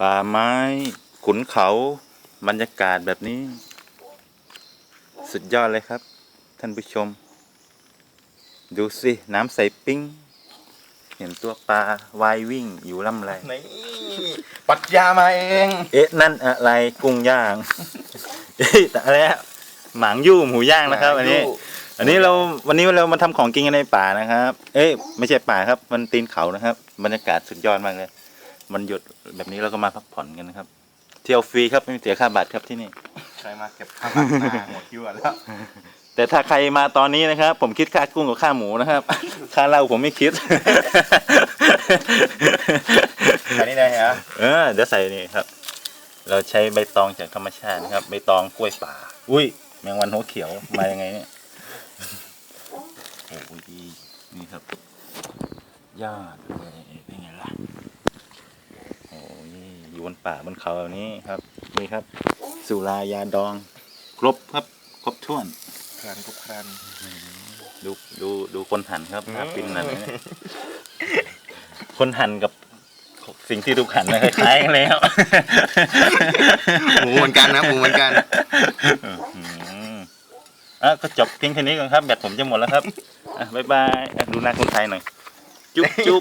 ป่าไม้ ขุนเขา บรรยากาศแบบนี้ สุดยอดเลยครับ ท่านผู้ชม ดูสิ น้ำใสปิ้ง เห็นตัวปลาวายวิ่งอยู่ลำไร นี่ปรัดยามาเองเอ๊ะ นั่นอะไรกุ้งย่าง เอ๊ะแต่อะไรอะหมางยู่หมูย่างนะครับ อันนี้ อันนี้เราวันนี้เรามาทำของกินกันในป่านะครับ เอ้ยไม่ใช่ป่าครับ มันตีนเขานะครับ บรรยากาศสุดยอดมากเลย มันหยุดแบบนี้เราก็มาพักผ่อนกันนะครับ เที่ยวฟรีครับไม่เสียค่าบัตรครับที่นี่ ใครมาเก็บข้าวหน้าหมดคิวอะแล้ว แต่ถ้าใครมาตอนนี้นะครับ ผมคิดค่ากุ้งกับค่าหมูนะครับ ค่าเหล้าผมไม่คิด อันนี้ได้เหรอเออเดี๋ยวใส่นี่ครับ เราใช้ใบตองจากธรรมชาตินะครับ ใบตองกล้วยป่า อุ้ย แมงวันหัวเขียวมายังไงเนี่ยโอ้ยนี่ครับยอดเลยเป็นไงล่ะโอ้ยอยู่บน ป่าบนเขาแบบนี้ครับนี่ครับ สุรายาดอง ครบครับครบถ้วนครันทุกครันดูดูดูคนหั่นครับหน้าปิ้นนั่นเนี่ยคนหั่นกับสิ่งที่ถูกหั่นนะคล้ายๆกันเลยครับหมูเหมือนกันนะหมูเหมือนกันอืมอะก็จบเพียงแค่นี้ก่อนครับแบตผมจะหมดแล้วครับอะบ๊ายบายอะดูหน้าคนไทยหน่อยจุ๊บจุ๊บ